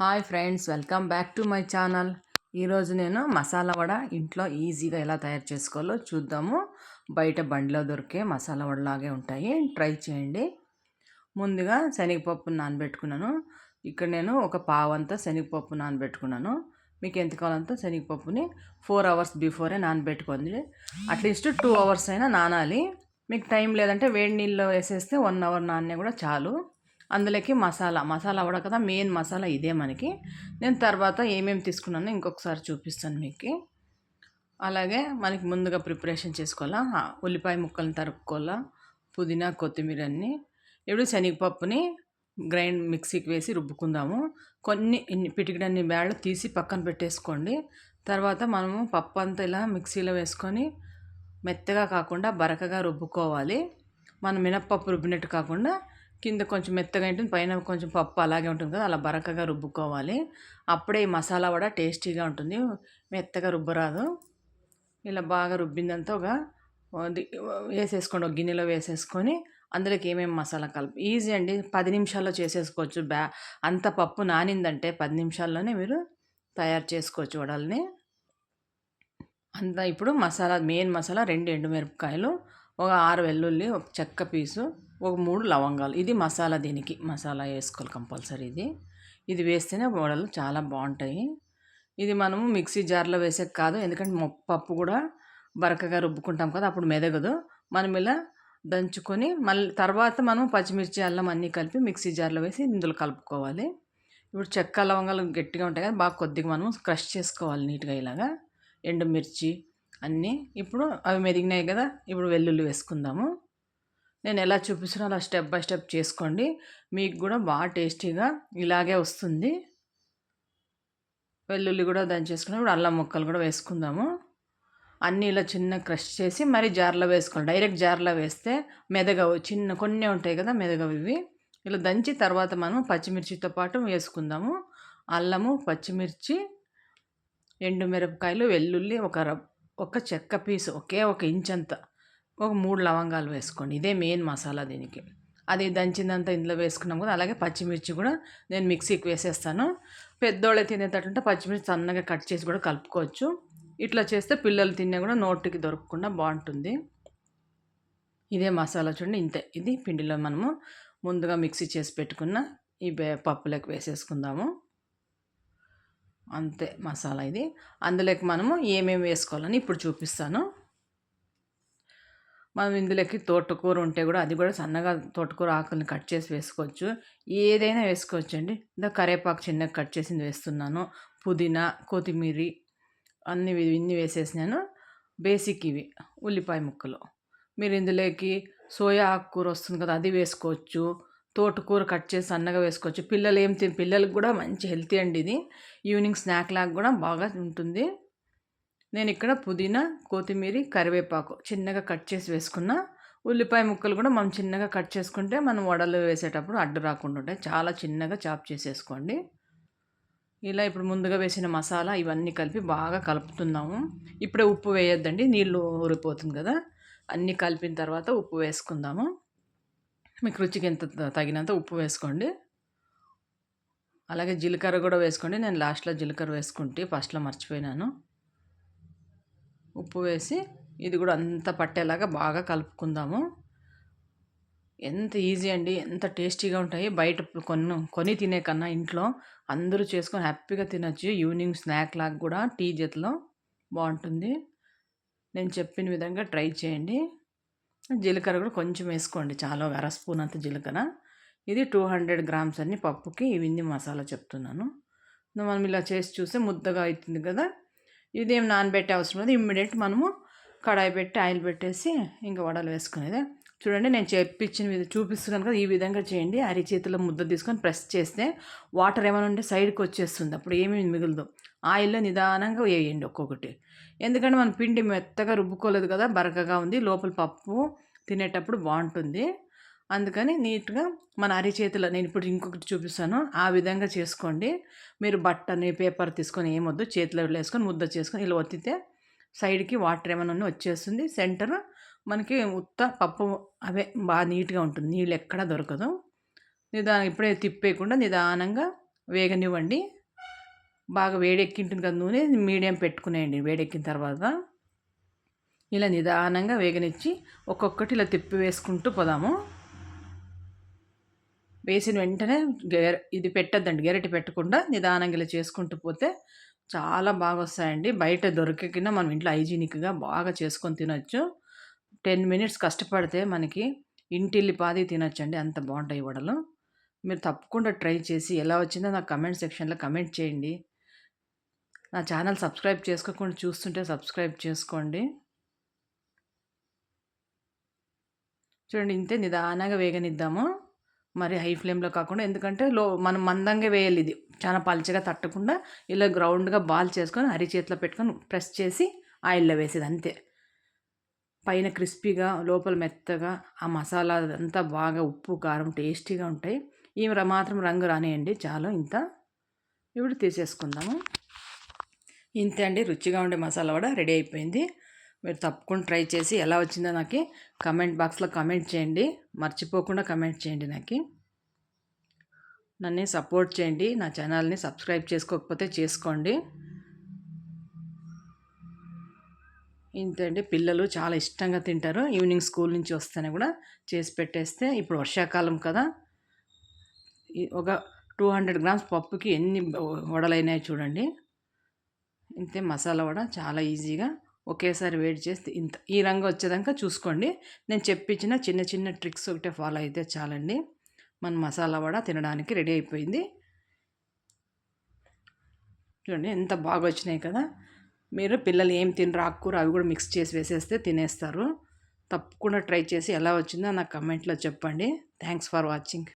Hi friends welcome back to my channel. ఈరోజు నేను మసాలా వడ ఇంట్లో ఈజీగా ఎలా తయారు చేసుకోవాలో చూద్దాము. బయట బండిలో దొరికే మసాలా వడలాగే ఉంటాయి. ట్రై చేయండి. ముందుగా శనగపప్పు నానబెట్టుకున్నాను. ఇక్కడ నేను ఒక పావంతా శనగపప్పు నానబెట్టుకున్నాను. మీకు ఎంత కావాలంత శనగపప్పుని ఫోర్ అవర్స్ బిఫోరే నానబెట్టుకోండి. అట్లీస్ట్ టూ అవర్స్ అయినా నానాలి. మీకు టైం లేదంటే వేడి నీళ్ళు వేసేస్తే వన్ అవర్ నాన్నే కూడా చాలు. అందులోకి మసాలా మసాలా కూడా కదా మెయిన్ మసాలా ఇదే మనకి. నేను తర్వాత ఏమేమి తీసుకున్నానో ఇంకొకసారి చూపిస్తాను మీకు. అలాగే మనకి ముందుగా ప్రిపరేషన్ చేసుకోవాలా? ఉల్లిపాయ ముక్కలను తరుపుకోవాలా? పుదీనా కొత్తిమీర అన్నీ. ఇప్పుడు శనగపప్పుని గ్రైండ్ మిక్సీకి వేసి రుబ్బుకుందాము. కొన్ని పిటికిడన్ని బ్యాళ్ళు తీసి పక్కన పెట్టేసుకోండి. తర్వాత మనము పప్పు అంతా ఇలా మిక్సీలో వేసుకొని మెత్తగా కాకుండా బరకగా రుబ్బుకోవాలి. మనం మినప్పప్పు రుబ్బినట్టు కాకుండా కింద కొంచెం మెత్తగా ఉంటుంది పైన కొంచెం పప్పు అలాగే ఉంటుంది కదా అలా బరకగా రుబ్బుకోవాలి. అప్పుడే ఈ మసాలా కూడా టేస్టీగా ఉంటుంది మెత్తగా రుబ్బరాదు. ఇలా బాగా రుబ్బిందంతా ఒక వేసేసుకోండి ఒక గిన్నెలో వేసేసుకొని అందులోకి ఏమేమి మసాలా కలిపి ఈజీ అండి. పది నిమిషాల్లో చేసేసుకోవచ్చు బ్యా అంత పప్పు నానిందంటే పది నిమిషాల్లోనే మీరు తయారు చేసుకోవచ్చు వడల్ని. అంతా ఇప్పుడు మసాలా మెయిన్ మసాలా రెండు ఎండుమిరపకాయలు ఒక ఆరు వెల్లుల్లి ఒక చెక్క పీసు ఒక మూడు లవంగాలు. ఇది మసాలా దీనికి. మసాలా వేసుకోవాలి కంపల్సరీ ఇది. ఇది వేస్తేనే వడలు చాలా బాగుంటాయి. ఇది మనము మిక్సీ జార్లో వేసే కాదు. ఎందుకంటే పప్పు కూడా బరకగా రుబ్బుకుంటాం కదా అప్పుడు మెదగదు. మనం ఇలా దంచుకొని మళ్ళీ తర్వాత మనం పచ్చిమిర్చి అల్లం అన్నీ కలిపి మిక్సీ జార్లో వేసి ఇందులో కలుపుకోవాలి. ఇప్పుడు చెక్క లవంగాలు గట్టిగా ఉంటాయి కదా బాగా కొద్దిగా మనం క్రష్ చేసుకోవాలి నీట్గా ఇలాగా. ఎండుమిర్చి అన్నీ. ఇప్పుడు అవి మెదిగినాయి కదా ఇప్పుడు వెల్లుల్లి వేసుకుందాము. నేను ఎలా చూపిస్తున్నా అలా స్టెప్ బై స్టెప్ చేసుకోండి. మీకు కూడా బాగా టేస్టీగా ఇలాగే వస్తుంది. వెల్లుల్లి కూడా దంచేసుకుని ఇప్పుడు అల్లం ముక్కలు కూడా వేసుకుందాము. అన్నీ ఇలా చిన్న క్రష్ చేసి మరీ జార్లో వేసుకోండి. డైరెక్ట్ జార్లో వేస్తే మెదగవు. చిన్న కొన్ని ఉంటాయి కదా మెదగవు ఇవి. ఇలా దంచి తర్వాత మనం పచ్చిమిర్చితో పాటు వేసుకుందాము. అల్లము పచ్చిమిర్చి ఎండుమిరపకాయలు వెల్లుల్లి ఒక ఒక చెక్క పీసు ఒకే ఒక ఇంచంత. ఒక మూడు లవంగాలు వేసుకోండి. ఇదే మెయిన్ మసాలా దీనికి. అది దంచిందంతా ఇందులో వేసుకున్నాం కదా అలాగే పచ్చిమిర్చి కూడా నేను మిక్సీకి వేసేస్తాను. పెద్దోళ్ళు తినేటట్టుంటే పచ్చిమిర్చి సన్నగా కట్ చేసి కూడా కలుపుకోవచ్చు. ఇట్లా చేస్తే పిల్లలు తినే కూడా నోటికి దొరకకుండా బాగుంటుంది. ఇదే మసాలా చూడండి ఇంతే. ఇది పిండిలో మనము ముందుగా మిక్సీ చేసి పెట్టుకున్న ఈ బే పప్పులోకి వేసేసుకుందాము. అంతే మసాలా ఇది. అందులోకి మనము ఏమేమి వేసుకోవాలని ఇప్పుడు చూపిస్తాను. మనం ఇందులోకి తోటకూర ఉంటే కూడా అది కూడా సన్నగా తోటకూర ఆకుల్ని కట్ చేసి వేసుకోవచ్చు. ఏదైనా వేసుకోవచ్చు అండి ఇంకా కరేపాకు చిన్నగా కట్ చేసింది వేస్తున్నాను. పుదీనా కొత్తిమీర అన్ని ఇన్ని వేసేసినాను. బేసిక్ ఇవి ఉల్లిపాయ ముక్కలు. మీరు ఇందులోకి సోయా ఆకుకూర వస్తుంది కదా అది వేసుకోవచ్చు. తోటకూర కట్ చేసి సన్నగా వేసుకోవచ్చు. పిల్లలు ఏం తిన పిల్లలకు కూడా మంచి హెల్తీ అండి ఇది. ఈవినింగ్ స్నాక్ లాగా కూడా బాగా ఉంటుంది. నేను ఇక్కడ పుదీనా కొత్తిమీర కరివేపాకు చిన్నగా కట్ చేసి వేసుకున్న. ఉల్లిపాయ ముక్కలు కూడా మనం చిన్నగా కట్ చేసుకుంటే మనం వడలు వేసేటప్పుడు అడ్డు రాకుండా ఉంటాయి. చాలా చిన్నగా చాప్ చేసేసుకోండి. ఇలా ఇప్పుడు ముందుగా వేసిన మసాలా ఇవన్నీ కలిపి బాగా కలుపుతున్నాము. ఇప్పుడే ఉప్పు వేయొద్దండి నీళ్ళు ఊరిపోతుంది కదా. అన్నీ కలిపిన తర్వాత ఉప్పు వేసుకుందాము. మీకు రుచికి ఎంత తగినంత ఉప్పు వేసుకోండి. అలాగే జీలకర్ర కూడా వేసుకోండి. నేను లాస్ట్లో జీలకర్ర వేసుకుంటే ఫస్ట్లో మర్చిపోయినాను. ఉప్పు వేసి ఇది కూడా అంత పట్టేలాగా బాగా కలుపుకుందాము. ఎంత ఈజీ అండి ఎంత టేస్టీగా ఉంటాయి. బయట కొను కొని తినే కన్నా ఇంట్లో అందరూ చేసుకొని హ్యాపీగా తినొచ్చు. ఈవినింగ్ స్నాక్ లాగా కూడా టీ జతలో బాగుంటుంది. నేను చెప్పిన విధంగా ట్రై చేయండి. జీలకర్ర కూడా కొంచెం వేసుకోండి. చాలా అర స్పూన్ అంత జీలకర్ర. ఇది టూ హండ్రెడ్ గ్రామ్స్ అన్ని పప్పుకి ఇవన్నీ మసాలా చెప్తున్నాను. మనం ఇలా చేసి చూస్తే ముద్దగా అవుతుంది కదా. ఇదేం నానబెట్టే అవసరం లేదు. ఇమ్మీడియట్ మనము కడాయి పెట్టి ఆయిల్ పెట్టేసి ఇంకా వడలు వేసుకునేది. చూడండి నేను చెప్పించిన విధ చూపిస్తున్నాను కదా ఈ విధంగా చేయండి. అరి చేతిలో ముద్ద తీసుకొని ప్రెస్ చేస్తే వాటర్ ఏమైనా ఉంటే సైడ్కి వచ్చేస్తుంది. అప్పుడు ఏమీ మిగులదు. ఆయిల్లో నిదానంగా వేయండి ఒక్కొక్కటి. ఎందుకంటే మన పిండి మెత్తగా రుబ్బుకోలేదు కదా బరకగా ఉంది. లోపల పప్పు తినేటప్పుడు బాగుంటుంది. అందుకని నీట్గా మన అరిచేతిలో నేను ఇప్పుడు ఇంకొకటి చూపిస్తాను. ఆ విధంగా చేసుకోండి. మీరు బట్టని పేపర్ తీసుకొని ఏమొద్దు చేతిలో వేసుకొని ముద్ద చేసుకొని ఇలా ఒత్తితే సైడ్కి వాటర్ ఏమైనా వచ్చేస్తుంది. సెంటర్ మనకి ఉత్త పప్పు అవే బాగా నీట్గా ఉంటుంది. నీళ్ళు ఎక్కడా దొరకదు. నిదానం ఇప్పుడే తిప్పేయకుండా నిదానంగా వేగనివ్వండి. బాగా వేడెక్కింటుంది కదా నూనె మీడియం పెట్టుకునేయండి వేడెక్కిన తర్వాత. ఇలా నిదానంగా వేగనిచ్చి ఒక్కొక్కటి ఇలా తిప్పి వేసుకుంటూ పోదాము. వేసిన వెంటనే గెర ఇది పెట్టద్దండి. గెరటి పెట్టకుండా నిదానంగా ఇలా చేసుకుంటూ పోతే చాలా బాగా వస్తాయండి బయట దొరికిన మనం ఇంట్లో హైజీనిక్గా బాగా చేసుకొని తినొచ్చు. టెన్ మినిట్స్ కష్టపడితే మనకి ఇంటిల్లి పాది తినొచ్చండి. అంత బాగుంటాయి వడలు. మీరు తప్పకుండా ట్రై చేసి ఎలా వచ్చిందో నాకు కమెంట్ సెక్షన్లో కమెంట్ చేయండి. నా ఛానల్ సబ్స్క్రైబ్ చేసుకోకుండా చూస్తుంటే సబ్స్క్రైబ్ చేసుకోండి. చూడండి ఇంతే నిదానంగా వేగనిద్దాము. మరి హై ఫ్లేమ్లో కాకుండా ఎందుకంటే లో మనం మందంగా వేయాలి ఇది. చాలా పలచగా తట్టకుండా ఇలా గ్రౌండ్గా బాల్ చేసుకొని అరి చేతిలో పెట్టుకొని ప్రెస్ చేసి ఆయిల్లో వేసేది అంతే. పైన క్రిస్పీగా లోపల మెత్తగా ఆ మసాలా అంతా బాగా ఉప్పు కారం టేస్టీగా ఉంటాయి. ఇవి మాత్రం రంగు రానియండి. చాలు ఇంత. ఇప్పుడు తీసేసుకుందాము. ఇంతే అండి. రుచిగా ఉండే మసాలా కూడా రెడీ అయిపోయింది. మీరు తప్పకుండా ట్రై చేసి ఎలా వచ్చిందో నాకు కమెంట్ బాక్స్లో కమెంట్ చేయండి. మర్చిపోకుండా కమెంట్ చేయండి నాకు. నన్ను సపోర్ట్ చేయండి. నా ఛానల్ని సబ్స్క్రైబ్ చేసుకోకపోతే చేసుకోండి. ఇంతండి. పిల్లలు చాలా ఇష్టంగా తింటారు. ఈవినింగ్ స్కూల్ నుంచి వస్తేనే కూడా చేసి పెట్టేస్తే ఇప్పుడు వర్షాకాలం కదా. ఒక టూ హండ్రెడ్ గ్రామ్స్ పప్పుకి ఎన్ని వడలైనాయి చూడండి. ఇంతే మసాలా వడ చాలా ఈజీగా ఒకేసారి వేడి చేస్తే ఇంత ఈ రంగు వచ్చేదాకా చూసుకోండి. నేను చెప్పించిన చిన్న చిన్న ట్రిక్స్ ఒకటే ఫాలో అయితే చాలండి. మన మసాలా వడ తినడానికి రెడీ అయిపోయింది. చూడండి ఎంత బాగా వచ్చినాయి కదా. మీరు పిల్లలు ఏం తినరు ఆకుకూర అవి కూడా మిక్స్ చేసి వేసేస్తే తినేస్తారు. తప్పకుండా ట్రై చేసి ఎలా వచ్చిందో నాకు కమెంట్లో చెప్పండి. Thanks for watching.